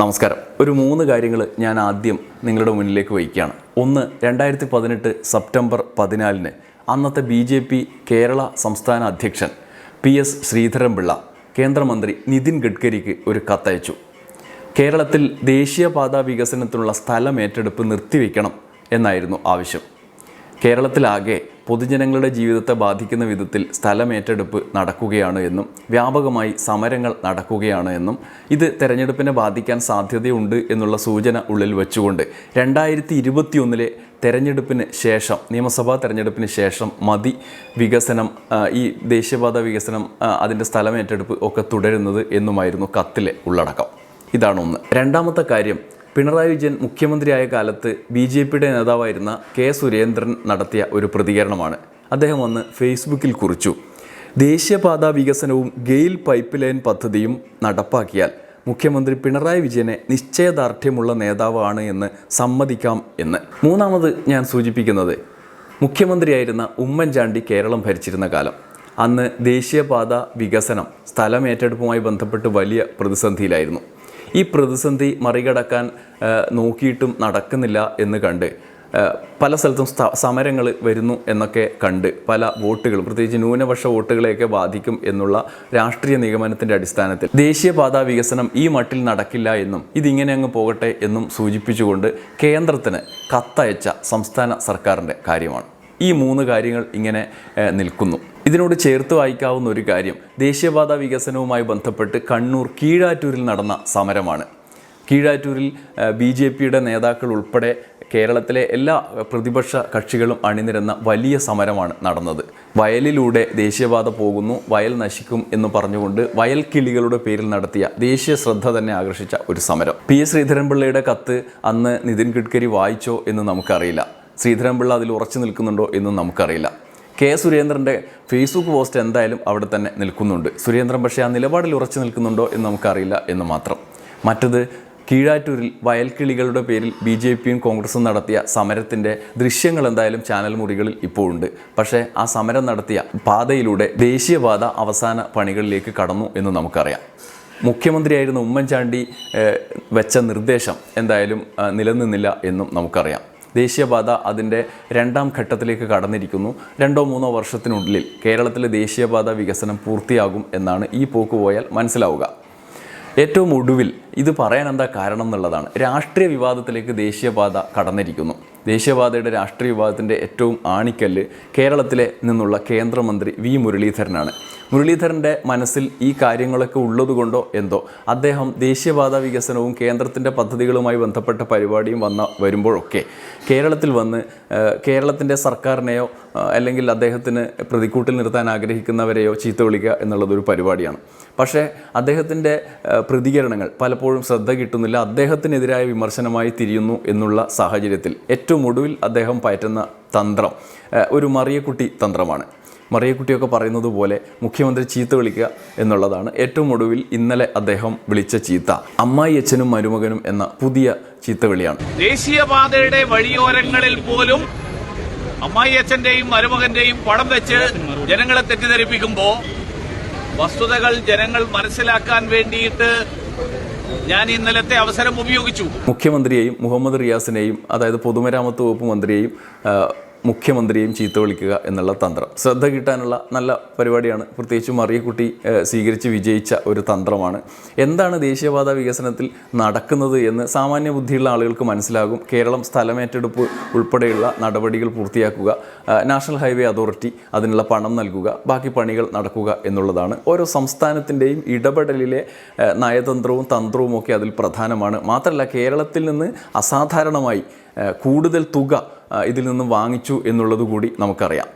നമസ്കാരം. ഒരു മൂന്ന് കാര്യങ്ങൾ ഞാൻ ആദ്യം നിങ്ങളുടെ മുന്നിലേക്ക് വയ്ക്കുകയാണ്. ഒന്ന് രണ്ടായിരത്തി പതിനെട്ട് സെപ്റ്റംബർ പതിനാലിന് അന്നത്തെ ബി ജെ പി കേരള സംസ്ഥാന അധ്യക്ഷൻ പി എസ് ശ്രീധരൻപിള്ള കേന്ദ്രമന്ത്രി നിതിൻ ഗഡ്കരിക്ക് ഒരു കത്തയച്ചു. കേരളത്തിൽ ദേശീയപാത വികസനത്തിനുള്ള സ്ഥലം ഏറ്റെടുപ്പ് നിർത്തിവെക്കണം എന്നായിരുന്നു ആവശ്യം. കേരളത്തിലാകെ പൊതുജനങ്ങളുടെ ജീവിതത്തെ ബാധിക്കുന്ന വിധത്തിൽ സ്ഥലമേറ്റെടുപ്പ് നടക്കുകയാണ് എന്നും വ്യാപകമായി സമരങ്ങൾ നടക്കുകയാണ് എന്നും ഇത് തെരഞ്ഞെടുപ്പിനെ ബാധിക്കാൻ സാധ്യതയുണ്ട് എന്നുള്ള സൂചന ഉള്ളിൽ വെച്ചുകൊണ്ട് രണ്ടായിരത്തി ഇരുപത്തിയൊന്നിലെ തെരഞ്ഞെടുപ്പിന് ശേഷം നിയമസഭാ തെരഞ്ഞെടുപ്പിന് ശേഷം മതി വികസനം ഈ ദേശീയപാത വികസനം അതിന്റെ സ്ഥലമേറ്റെടുപ്പ് ഒക്കെ തുടരുന്നത് എന്നുമായിരുന്നു കത്തിലെ ഉള്ളടക്കം. ഇതാണ് ഒന്ന്. രണ്ടാമത്തെ കാര്യം പിണറായി വിജയൻ മുഖ്യമന്ത്രിയായ കാലത്ത് ബി ജെ പിയുടെ നേതാവായിരുന്ന കെ സുരേന്ദ്രൻ നടത്തിയ ഒരു പ്രതികരണമാണ്. അദ്ദേഹം അന്ന് ഫേസ്ബുക്കിൽ കുറിച്ചു. ദേശീയപാത വികസനവും ഗെയിൽ പൈപ്പ് ലൈൻ പദ്ധതിയും നടപ്പാക്കിയാൽ മുഖ്യമന്ത്രി പിണറായി വിജയനെ നിശ്ചയദാർഢ്യമുള്ള നേതാവാണ് എന്ന് സമ്മതിക്കാം എന്ന്. മൂന്നാമത് ഞാൻ സൂചിപ്പിക്കുന്നത് മുഖ്യമന്ത്രിയായിരുന്ന ഉമ്മൻചാണ്ടി കേരളം ഭരിച്ചിരുന്ന കാലം. അന്ന് ദേശീയപാത വികസനം സ്ഥലം ഏറ്റെടുപ്പുമായി ബന്ധപ്പെട്ട് വലിയ പ്രതിസന്ധിയിലായിരുന്നു. ഈ പ്രതിസന്ധി മറികടക്കാൻ നോക്കിയിട്ടും നടക്കുന്നില്ല എന്ന് കണ്ട് പല സ്ഥലത്തും സമരങ്ങൾ വരുന്നു എന്നൊക്കെ കണ്ട് പല വോട്ടുകൾ പ്രത്യേകിച്ച് ന്യൂനപക്ഷ വോട്ടുകളെയൊക്കെ ബാധിക്കും എന്നുള്ള രാഷ്ട്രീയ നിഗമനത്തിന്റെ അടിസ്ഥാനത്തിൽ. ദേശീയപാതാ വികസനം ഈ മട്ടിൽ നടക്കില്ല എന്നും ഇതിങ്ങനെ അങ്ങ് പോകട്ടെ എന്നും സൂചിപ്പിച്ചുകൊണ്ട് കേന്ദ്രത്തിന് കത്തയച്ച സംസ്ഥാന സർക്കാരിന്റെ കാര്യമാണ്. ഈ മൂന്ന് കാര്യങ്ങൾ ഇങ്ങനെ നിൽക്കുന്നു. ഇതിനോട് ചേർത്ത് വായിക്കാവുന്ന ഒരു കാര്യം ദേശീയപാത വികസനവുമായി ബന്ധപ്പെട്ട് കണ്ണൂർ കീഴാറ്റൂരിൽ നടന്ന സമരമാണ്. കീഴാറ്റൂരിൽ ബി ജെ പിയുടെ നേതാക്കൾ ഉൾപ്പെടെ കേരളത്തിലെ എല്ലാ പ്രതിപക്ഷ കക്ഷികളും അണിനിരന്ന വലിയ സമരമാണ് നടന്നത്. വയലിലൂടെ ദേശീയപാത പോകുന്നു വയൽ നശിക്കും എന്ന് പറഞ്ഞുകൊണ്ട് വയൽ കിളികളുടെ പേരിൽ നടത്തിയ ദേശീയ ശ്രദ്ധ തന്നെ ആകർഷിച്ച ഒരു സമരം. പി എസ് ശ്രീധരൻപിള്ളയുടെ കത്ത് അന്ന് നിതിൻ ഗഡ്കരി വായിച്ചോ എന്ന് നമുക്കറിയില്ല. ശ്രീധരൻപിള്ള അതിൽ ഉറച്ചു നിൽക്കുന്നുണ്ടോ എന്നും നമുക്കറിയില്ല. കെ സുരേന്ദ്രന്റെ ഫേസ്ബുക്ക് പോസ്റ്റ് എന്തായാലും അവിടെ തന്നെ നിൽക്കുന്നുണ്ട്. സുരേന്ദ്രൻ പക്ഷേ ആ നിലപാടിൽ ഉറച്ചു നിൽക്കുന്നുണ്ടോ എന്ന് നമുക്കറിയില്ല എന്ന് മാത്രം. മറ്റത് കീഴാറ്റൂരിൽ വയൽക്കിളികളുടെ പേരിൽ ബി ജെ പിയും കോൺഗ്രസും നടത്തിയ സമരത്തിന്റെ ദൃശ്യങ്ങൾ എന്തായാലും ചാനൽ മുറികളിൽ ഇപ്പോൾ ഉണ്ട് പക്ഷേ ആ സമരം നടത്തിയ പാതയിലൂടെ ദേശീയപാത അവസാന പണികളിലേക്ക് കടന്നു എന്ന് നമുക്കറിയാം. മുഖ്യമന്ത്രിയായിരുന്ന ഉമ്മൻചാണ്ടി വെച്ച നിർദ്ദേശം എന്തായാലും നിലനിന്നില്ല എന്നും നമുക്കറിയാം. ദേശീയപാത അതിന്റെ രണ്ടാം ഘട്ടത്തിലേക്ക് കടന്നിരിക്കുന്നു. രണ്ടോ മൂന്നോ വർഷത്തിനുള്ളിൽ കേരളത്തിലെ ദേശീയപാത വികസനം പൂർത്തിയാകും എന്നാണ് ഈ പോക്ക് പോയാൽ മനസ്സിലാവുക. ഏറ്റവും ഒടുവിൽ ഇത് പറയാൻ എന്താ കാരണം എന്നുള്ളതാണ്. രാഷ്ട്രീയ വിവാദത്തിലേക്ക് ദേശീയപാത കടന്നിരിക്കുന്നു. ദേശീയപാതയുടെ രാഷ്ട്രീയ വിഭാഗത്തിന്റെ ഏറ്റവും ആണിക്കല്ല് കേരളത്തിലെ നിന്നുള്ള കേന്ദ്രമന്ത്രി വി മുരളീധരനാണ്. മുരളീധരന്റെ മനസ്സിൽ ഈ കാര്യങ്ങളൊക്കെ ഉള്ളതുകൊണ്ടോ എന്തോ? അദ്ദേഹം ദേശീയപാത വികസനവും കേന്ദ്രത്തിന്റെ പദ്ധതികളുമായി ബന്ധപ്പെട്ട പരിപാടിയും വന്ന വരുമ്പോഴൊക്കെ കേരളത്തിൽ വന്ന് കേരളത്തിന്റെ സർക്കാരിനെയോ അല്ലെങ്കിൽ അദ്ദേഹത്തിന് പ്രതിക്കൂട്ടിൽ നിർത്താൻ ആഗ്രഹിക്കുന്നവരെയോ ചീത്ത വിളിക്കുക എന്നുള്ളതൊരു പരിപാടിയാണ്. പക്ഷേ അദ്ദേഹത്തിന്റെ പ്രതികരണങ്ങൾ പലപ്പോഴും ശ്രദ്ധ കിട്ടുന്നില്ല. അദ്ദേഹത്തിനെതിരായ വിമർശനമായി തിരിയുന്നു എന്നുള്ള സാഹചര്യത്തിൽ ഏറ്റവും ഒടുവിൽ അദ്ദേഹം പയറ്റുന്ന തന്ത്രം ഒരു മറിയക്കുട്ടി തന്ത്രമാണ്. മറിയക്കുട്ടിയൊക്കെ പറയുന്നത് പോലെ മുഖ്യമന്ത്രി ചീത്ത വിളിക്കുക എന്നുള്ളതാണ്. ഏറ്റവും ഒടുവിൽ ഇന്നലെ അദ്ദേഹം വിളിച്ച ചീത്ത. അമ്മായി അച്ഛനും മരുമകനും എന്ന പുതിയ ചീത്തവിളിയാണ്. ദേശീയപാതയുടെ വഴിയോരങ്ങളിൽ പോലും അമ്മായി അച്ഛന്റെയും മരുമകന്റെയും പടം വെച്ച് ജനങ്ങളെ തെറ്റിദ്ധരിപ്പിക്കുമ്പോൾ വസ്തുതകൾ ജനങ്ങൾ മനസ്സിലാക്കാൻ വേണ്ടിയിട്ട് ഞാൻ ഇന്നലത്തെ അവസരം ഉപയോഗിച്ചു. മുഖ്യമന്ത്രിയെയും മുഹമ്മദ് റിയാസിനെയും അതായത് പൊതുമരാമത്ത് വകുപ്പ് മന്ത്രിയെയും മുഖ്യമന്ത്രിയെയും ചീത്ത വിളിക്കുക എന്നുള്ള തന്ത്രം. ശ്രദ്ധ കിട്ടാനുള്ള നല്ല പരിപാടിയാണ്. പ്രത്യേകിച്ച് മറിയക്കുട്ടി സ്വീകരിച്ച് വിജയിച്ച ഒരു തന്ത്രമാണ്. എന്താണ് ദേശീയപാത വികസനത്തിൽ നടക്കുന്നത് എന്ന് സാമാന്യ ബുദ്ധിയുള്ള ആളുകൾക്ക് മനസ്സിലാകും. കേരളം സ്ഥലമേറ്റെടുപ്പ് ഉൾപ്പെടെയുള്ള നടപടികൾ പൂർത്തിയാക്കുക നാഷണൽ ഹൈവേ അതോറിറ്റി അതിനുള്ള പണം നൽകുക ബാക്കി പണികൾ നടക്കുക എന്നുള്ളതാണ്. ഓരോ സംസ്ഥാനത്തിന്റെയും ഇടപെടലിലെ നയതന്ത്രവും തന്ത്രവും ഒക്കെ അതിൽ പ്രധാനമാണ്. മാത്രമല്ല കേരളത്തിൽ നിന്ന് അസാധാരണമായി കൂടുതൽ തുക ഇതിൽ നിന്നും വാങ്ങിച്ചു എന്നുള്ളത് കൂടി നമുക്കറിയാം.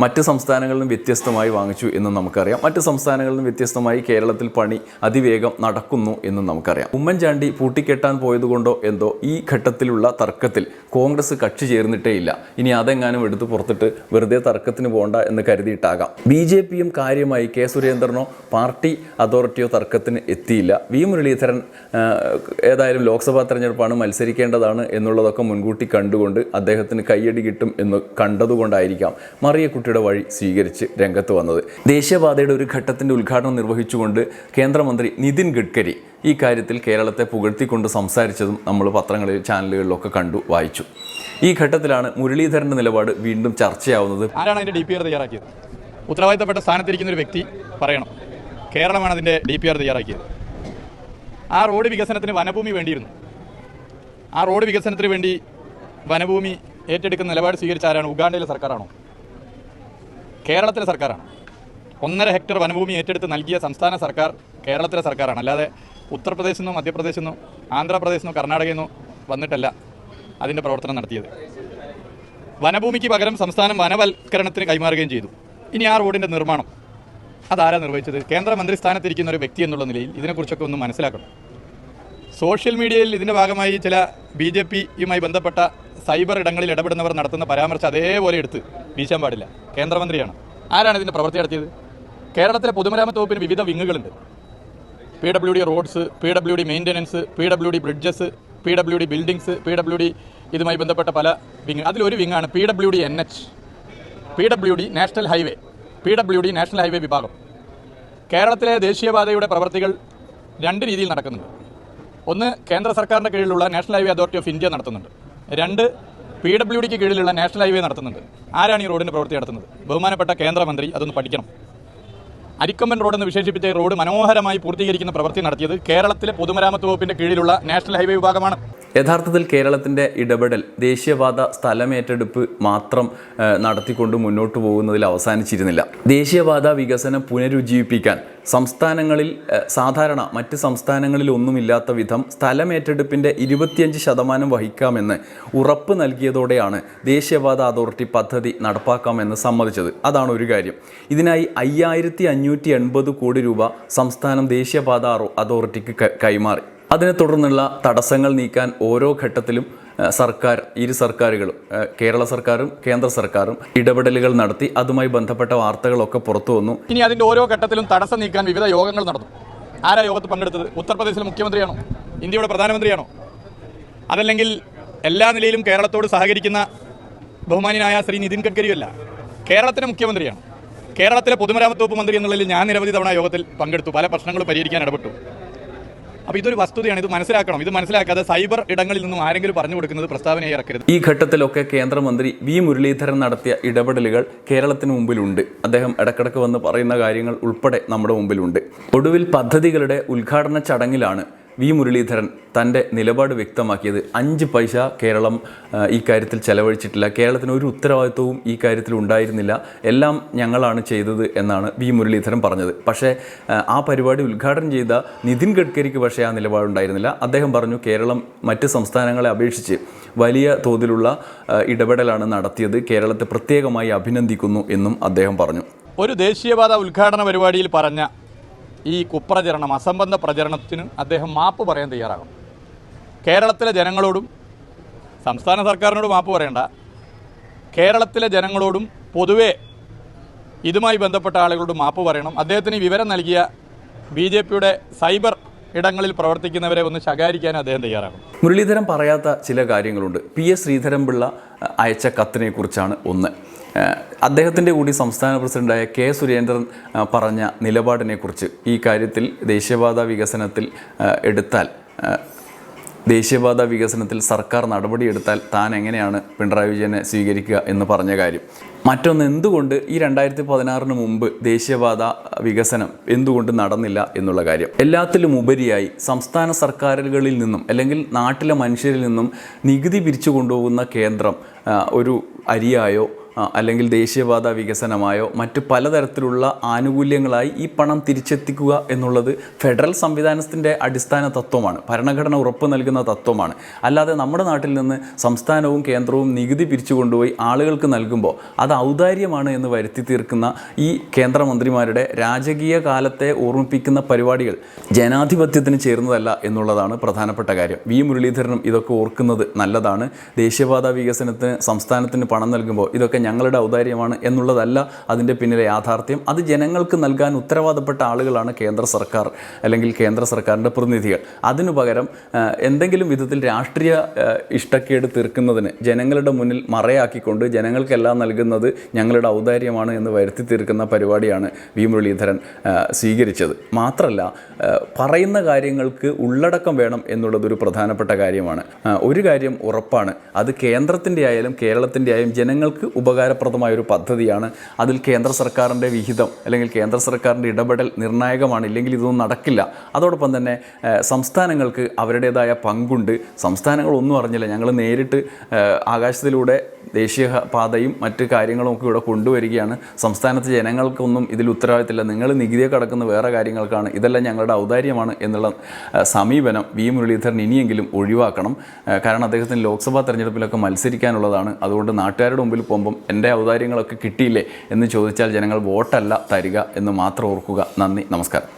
മറ്റ് സംസ്ഥാനങ്ങളിൽ നിന്നും വ്യത്യസ്തമായി വാങ്ങിച്ചു എന്നും നമുക്കറിയാം. മറ്റ് സംസ്ഥാനങ്ങളിൽ നിന്നും വ്യത്യസ്തമായി കേരളത്തിൽ പണി അതിവേഗം നടക്കുന്നു എന്നും നമുക്കറിയാം. ഉമ്മൻചാണ്ടി പൂട്ടിക്കെട്ടാൻ പോയതുകൊണ്ടോ എന്തോ ഈ ഘട്ടത്തിലുള്ള തർക്കത്തിൽ കോൺഗ്രസ് കക്ഷി ചേർന്നിട്ടേ ഇല്ല. ഇനി അതെങ്ങാനും എടുത്ത് പുറത്തിട്ട് വെറുതെ തർക്കത്തിന് പോകണ്ട എന്ന് കരുതിയിട്ടാകാം. ബി ജെ പിയും കാര്യമായി കെ സുരേന്ദ്രനോ പാർട്ടി അതോറിറ്റിയോ തർക്കത്തിന് എത്തിയില്ല. വി മുരളീധരൻ ഏതായാലും ലോക്സഭാ തെരഞ്ഞെടുപ്പാണ് മത്സരിക്കേണ്ടതാണ് എന്നുള്ളതൊക്കെ മുൻകൂട്ടി കണ്ടുകൊണ്ട് അദ്ദേഹത്തിന് കയ്യടി കിട്ടും എന്ന് കണ്ടതുകൊണ്ടായിരിക്കാം മറിയക്കുട്ടിയുടെ വഴി സ്വീകരിച്ച് രംഗത്ത് വന്നത്. ദേശീയപാതയുടെ ഒരു ഘട്ടത്തിന്റെ ഉദ്ഘാടനം നിർവഹിച്ചുകൊണ്ട് കേന്ദ്രമന്ത്രി നിതിൻ ഗഡ്കരി ഈ കാര്യത്തിൽ കേരളത്തെ പുകഴ്ത്തിക്കൊണ്ട് സംസാരിച്ചതും നമ്മൾ പത്രങ്ങളിൽ ചാനലുകളിലൊക്കെ കണ്ടു വായിച്ചു. ഈ ഘട്ടത്തിലാണ് മുരളീധരന്റെ നിലപാട് വീണ്ടും ചർച്ചയാവുന്നത്. ആരാണ് അതിന്റെ ഡി പി ആർ തയ്യാറാക്കിയത്? ഉത്തരവാദിത്തപ്പെട്ട സ്ഥാനത്തിരിക്കുന്ന ഒരു വ്യക്തി പറയണം. കേരളമാണ് അതിന്റെ ഡി പി ആർ തയ്യാറാക്കിയത്. ആ റോഡ് വികസനത്തിന് വനഭൂമി വേണ്ടിയിരുന്നു. ആ റോഡ് വികസനത്തിന് വേണ്ടി വനഭൂമി ഏറ്റെടുക്കുന്ന നിലപാട് സ്വീകരിച്ച ആരാണ്? ഉഗാണ്ടയിലെ സർക്കാരാണോ? കേരളത്തിലെ സർക്കാരാണ്. ഒന്നര ഹെക്ടർ വനഭൂമി ഏറ്റെടുത്ത് നൽകിയ സംസ്ഥാന സർക്കാർ കേരളത്തിലെ സർക്കാരാണ്. അല്ലാതെ ഉത്തർപ്രദേശിൽ നിന്നോ മധ്യപ്രദേശിൽ നിന്നോ ആന്ധ്രാപ്രദേശിൽ നിന്നോ കർണാടകയിൽ നിന്നോ വന്നിട്ടല്ല. അതിന്റെ പ്രവർത്തനം നടത്തിയത്. വനഭൂമിക്ക് പകരം സംസ്ഥാനം വനവൽക്കരണത്തിന് കൈമാറുകയും ചെയ്തു. ഇനി ആ റോഡിന്റെ നിർമ്മാണം. അതാരാ നിർവഹിച്ചത്? കേന്ദ്രമന്ത്രി സ്ഥാനത്തിരിക്കുന്ന ഒരു വ്യക്തി എന്നുള്ള നിലയിൽ ഇതിനെക്കുറിച്ചൊക്കെ ഒന്ന് മനസ്സിലാക്കണം. സോഷ്യൽ മീഡിയയിൽ ഇതിന്റെ ഭാഗമായി ചില ബി ജെ പിയുമായി ബന്ധപ്പെട്ട സൈബർ ഇടങ്ങളിൽ ഇടപെടുന്നവർ നടത്തുന്ന പരാമർശം അതേപോലെ എടുത്ത് വീശാൻ പാടില്ല. കേന്ദ്രമന്ത്രിയാണ്. ആരാണ് ഇതിന്റെ പ്രവൃത്തി നടത്തിയത്? കേരളത്തിലെ പൊതുമരാമത്ത് വകുപ്പിന് വിവിധ വിങ്ങുകളുണ്ട്. P W D roads P W D maintenance P W D bridges P W D buildings P W D ഇതുമായി ബന്ധപ്പെട്ട പല വിങ് അതിലൊരു വിങ്ങാണ് P W D N H P W D national highway P W D national highway വിഭാഗം. കേരളത്തിലെ ദേശീയപാതയുടെ പ്രവർത്തികൾ രണ്ട് രീതിയിൽ നടക്കുന്നുണ്ട്. ഒന്ന് കേന്ദ്ര സർക്കാരിന്റെ കീഴിലുള്ള national highway authority of India നടത്തുന്നുണ്ട്. രണ്ട് പി ഡബ്ല്യു ഡിക്ക് കീഴിലുള്ള നാഷണൽ ഹൈവേ നടത്തുന്നുണ്ട്. ആരാണ് ഈ റോഡിന്റെ പ്രവൃത്തി നടത്തുന്നത്? ബഹുമാനപ്പെട്ട കേന്ദ്രമന്ത്രി അതൊന്ന് പഠിക്കണം. അരിക്കൊമ്പൻ റോഡ് എന്ന് വിശേഷിപ്പിച്ച റോഡ് മനോഹരമായി പൂർത്തീകരിക്കുന്ന പ്രവൃത്തി നടത്തിയത് കേരളത്തിലെ പൊതുമരാമത്ത് വകുപ്പിന്റെ കീഴിലുള്ള നാഷണൽ ഹൈവേ വിഭാഗമാണ്. യഥാർത്ഥത്തിൽ കേരളത്തിന്റെ ഇടപെടൽ ദേശീയപാത സ്ഥലമേറ്റെടുപ്പ് മാത്രം നടത്തിക്കൊണ്ട് മുന്നോട്ട് പോകുന്നതിൽ അവസാനിച്ചിരുന്നില്ല. ദേശീയപാത വികസനം പുനരുജ്ജീവിപ്പിക്കാൻ സംസ്ഥാനങ്ങളിൽ സാധാരണ മറ്റ് സംസ്ഥാനങ്ങളിലൊന്നുമില്ലാത്ത വിധം സ്ഥലമേറ്റെടുപ്പിന്റെ ഇരുപത്തിയഞ്ച് ശതമാനം വഹിക്കാമെന്ന് ഉറപ്പ് നൽകിയതോടെയാണ് ദേശീയപാത അതോറിറ്റി പദ്ധതി നടപ്പാക്കാമെന്ന് സമ്മതിച്ചത്. അതാണ് ഒരു കാര്യം. ഇതിനായി അയ്യായിരത്തി അഞ്ഞൂറ്റി എൺപത് കോടി രൂപ സംസ്ഥാനം ദേശീയപാത അതോറിറ്റിക്ക് കൈമാറി. അതിനെ തുടർന്നുള്ള തടസ്സങ്ങൾ നീക്കാൻ ഓരോ ഘട്ടത്തിലും സർക്കാർ ഇരു സർക്കാരുകളും കേരള സർക്കാരും കേന്ദ്ര സർക്കാരും ഇടപെടലുകൾ നടത്തി അതുമായി ബന്ധപ്പെട്ട വാർത്തകളൊക്കെ പുറത്തു വന്നു. ഇനി അതിന്റെ ഓരോ ഘട്ടത്തിലും തടസ്സം നീക്കാൻ വിവിധ യോഗങ്ങൾ നടന്നു ആരാ യോഗത്തിൽ പങ്കെടുത്തത്? ഉത്തർപ്രദേശിലെ മുഖ്യമന്ത്രിയാണോ? ഇന്ത്യയുടെ പ്രധാനമന്ത്രിയാണോ? അതല്ലെങ്കിൽ എല്ലാ നിലയിലും കേരളത്തോട് സഹകരിക്കുന്ന ബഹുമാനിയനായ ശ്രീ നിതിൻ ഗഡ്കരിയല്ല കേരളത്തിലെ മുഖ്യമന്ത്രിയാണ്. കേരളത്തിലെ പൊതുമരാമത്ത് വകുപ്പ് മന്ത്രി എന്നുള്ളതിൽ ഞാൻ നിരവധി തവണ യോഗത്തിൽ പങ്കെടുത്തു. പല പ്രശ്നങ്ങളും പരിഹരിക്കാൻ ഇടപെട്ടു. അപ്പോൾ ഇതൊരു വസ്തുതയാണ് ഇത് മനസ്സിലാക്കണം. ഇത് മനസ്സിലാക്കാതെ സൈബർ ഇടങ്ങളിൽ നിന്നും ആരെങ്കിലും പറഞ്ഞു കൊടുക്കുന്നത് പ്രസ്താവനയായി ഇറക്കരുത്. ഈ ഘട്ടത്തിലൊക്കെ കേന്ദ്രമന്ത്രി വി മുരളീധരൻ നടത്തിയ ഇടപെടലുകൾ കേരളത്തിന് മുമ്പിലുണ്ട്. അദ്ദേഹം ഇടക്കിടക്ക് വന്ന് പറയുന്ന കാര്യങ്ങൾ ഉൾപ്പെടെ നമ്മുടെ മുമ്പിലുണ്ട്. ഒടുവിൽ പദ്ധതികളുടെ ഉദ്ഘാടന ചടങ്ങിലാണ് വി മുരളീധരൻ തന്റെ നിലപാട് വ്യക്തമാക്കിയത് അഞ്ച് പൈസ കേരളം ഈ കാര്യത്തിൽ ചെലവഴിച്ചിട്ടില്ല. കേരളത്തിന് ഒരു ഉത്തരവാദിത്വവും ഈ കാര്യത്തിൽ ഉണ്ടായിരുന്നില്ല. എല്ലാം ഞങ്ങളാണ് ചെയ്തത് എന്നാണ് വി മുരളീധരൻ പറഞ്ഞത്. പക്ഷേ ആ, പരിപാടി ഉദ്ഘാടനം ചെയ്ത നിതിൻ ഗഡ്കരിക്ക് പക്ഷേ ആ നിലപാടുണ്ടായിരുന്നില്ല. അദ്ദേഹം പറഞ്ഞു കേരളം മറ്റ് സംസ്ഥാനങ്ങളെ അപേക്ഷിച്ച് വലിയ തോതിലുള്ള ഇടപെടലാണ് നടത്തിയത്. കേരളത്തെ പ്രത്യേകമായി അഭിനന്ദിക്കുന്നു എന്നും അദ്ദേഹം പറഞ്ഞു. ഒരു ദേശീയപാത ഉദ്ഘാടന പരിപാടിയിൽ പറഞ്ഞ ഈ കുപ്രചരണം അസംബന്ധ പ്രചരണത്തിന് അദ്ദേഹം മാപ്പ് പറയാൻ തയ്യാറാകും കേരളത്തിലെ ജനങ്ങളോടും സംസ്ഥാന സർക്കാരിനോടും മാപ്പ് പറയണ്ട. കേരളത്തിലെ ജനങ്ങളോടും പൊതുവേ ഇതുമായി ബന്ധപ്പെട്ട ആളുകളോട് മാപ്പ് പറയണം. അദ്ദേഹത്തിന് വിവരം നൽകിയ ബി ജെ പിയുടെ സൈബർ ഇടങ്ങളിൽ പ്രവർത്തിക്കുന്നവരെ ഒന്ന് ശകാരിക്കാൻ അദ്ദേഹം തയ്യാറാകും മുരളീധരൻ പറയാത്ത ചില കാര്യങ്ങളുണ്ട്. പി എസ് ശ്രീധരൻപിള്ള അയച്ച കത്തിനെ കുറിച്ചാണ് ഒന്ന്. അദ്ദേഹത്തിന്റെ കൂടി സംസ്ഥാന പ്രസിഡന്റായ കെ സുരേന്ദ്രൻ പറഞ്ഞ നിലപാടിനെക്കുറിച്ച് ഈ കാര്യത്തിൽ ദേശീയപാത വികസനത്തിൽ എടുത്താൽ ദേശീയപാത വികസനത്തിൽ സർക്കാർ നടപടിയെടുത്താൽ താൻ എങ്ങനെയാണ് പിണറായി വിജയനെ സ്വീകരിക്കുക എന്ന് പറഞ്ഞ കാര്യം. മറ്റൊന്ന് എന്തുകൊണ്ട് ഈ രണ്ടായിരത്തി പതിനാറിന് മുമ്പ് ദേശീയപാത വികസനം എന്തുകൊണ്ട് നടന്നില്ല എന്നുള്ള കാര്യം. എല്ലാത്തിലും ഉപരിയായി സംസ്ഥാന സർക്കാരുകളിൽ നിന്നും അല്ലെങ്കിൽ നാട്ടിലെ മനുഷ്യരിൽ നിന്നും നികുതി പിരിച്ചു കൊണ്ടുപോകുന്ന കേന്ദ്രം ഒരു അരിയായോ അല്ലെങ്കിൽ ദേശീയപാത വികസനമായോ മറ്റ് പലതരത്തിലുള്ള ആനുകൂല്യങ്ങളായി ഈ പണം തിരിച്ചെത്തിക്കുക എന്നുള്ളത് ഫെഡറൽ സംവിധാനത്തിന്റെ അടിസ്ഥാന തത്വമാണ് ഭരണഘടന ഉറപ്പ് നൽകുന്ന തത്വമാണ്. അല്ലാതെ നമ്മുടെ നാട്ടിൽ നിന്ന് സംസ്ഥാനവും കേന്ദ്രവും നികുതി പിരിച്ചു കൊണ്ടുപോയി ആളുകൾക്ക് നൽകുമ്പോൾ അത് ഔദാര്യമാണ് എന്ന് വരുത്തി തീർക്കുന്ന ഈ കേന്ദ്രമന്ത്രിമാരുടെ രാജകീയ കാലത്തെ ഓർമ്മിപ്പിക്കുന്ന പരിപാടികൾ ജനാധിപത്യത്തിന് ചേർന്നതല്ല എന്നുള്ളതാണ് പ്രധാനപ്പെട്ട കാര്യം. വി. മുരളീധരനും ഇതൊക്കെ ഓർക്കുന്നത് നല്ലതാണ്. ദേശീയപാത വികസനത്തിന് സംസ്ഥാനത്തിന് പണം നൽകുമ്പോൾ ഇതൊക്കെ ഞങ്ങളുടെ ഔദാര്യമാണ് എന്നുള്ളതല്ല അതിന്റെ പിന്നിലെ യാഥാർത്ഥ്യം. അത് ജനങ്ങൾക്ക് നൽകാൻ ഉത്തരവാദപ്പെട്ട ആളുകളാണ് കേന്ദ്ര സർക്കാർ അല്ലെങ്കിൽ കേന്ദ്ര സർക്കാരിന്റെ പ്രതിനിധികൾ. അതിനു പകരം എന്തെങ്കിലും വിധത്തിൽ രാഷ്ട്രീയ ഇഷ്ടക്കേട് തീർക്കുന്നതിന് ജനങ്ങളുടെ മുന്നിൽ മറയാക്കിക്കൊണ്ട് ജനങ്ങൾക്കെല്ലാം നൽകുന്നത് ഞങ്ങളുടെ ഔദാര്യമാണ് എന്ന് വരുത്തി തീർക്കുന്ന പരിപാടിയാണ് വി. മുരളീധരൻ സ്വീകരിച്ചത്. മാത്രമല്ല പറയുന്ന കാര്യങ്ങൾക്ക് ഉള്ളടക്കം വേണം എന്നുള്ളതൊരു പ്രധാനപ്പെട്ട കാര്യമാണ്. ഒരു കാര്യം ഉറപ്പാണ്. അത് കേന്ദ്രത്തിന്റെ ആയാലും കേരളത്തിന്റെ ആയാലും ജനങ്ങൾക്ക് ഉപകാരപ്രദമായ ഒരു പദ്ധതിയാണ്. അതിൽ കേന്ദ്ര സർക്കാരിന്റെ വിഹിതം അല്ലെങ്കിൽ കേന്ദ്ര സർക്കാരിന്റെ ഇടപെടൽ നിർണായകമാണ്. ഇല്ലെങ്കിൽ ഇതൊന്നും നടക്കില്ല. അതോടൊപ്പം തന്നെ സംസ്ഥാനങ്ങൾക്ക് അവരുടേതായ പങ്കുണ്ട്. സംസ്ഥാനങ്ങൾ ഒന്നും അറിഞ്ഞില്ല. ഞങ്ങൾ നേരിട്ട് ആകാശത്തിലൂടെ ദേശീയ പാതയും മറ്റ് കാര്യങ്ങളും ഒക്കെ ഇവിടെ കൊണ്ടുവരികയാണ്. സംസ്ഥാനത്തെ ജനങ്ങൾക്കൊന്നും ഇതിൽ ഉത്തരവാദിത്തമില്ല. നിങ്ങൾ നികുതിയെ കടക്കുന്ന വേറെ കാര്യങ്ങൾക്കാണ്. ഇതെല്ലാം ഞങ്ങളുടെ ഔദാര്യമാണ് എന്നുള്ള സമീപനം വി. മുരളീധരൻ ഇനിയെങ്കിലും ഒഴിവാക്കണം. കാരണം അദ്ദേഹത്തിന് ലോക്സഭാ തെരഞ്ഞെടുപ്പിലൊക്കെ മത്സരിക്കാനുള്ളതാണ്. അതുകൊണ്ട് നാട്ടുകാരുടെ മുമ്പിൽ പോകുമ്പം എന്റെ ഔദാര്യങ്ങളൊക്കെ കിട്ടിയില്ലേ എന്ന് ചോദിച്ചാൽ ജനങ്ങൾ വോട്ടല്ല തരിക എന്ന് മാത്രം ഓർക്കുക. നന്ദി നമസ്കാരം.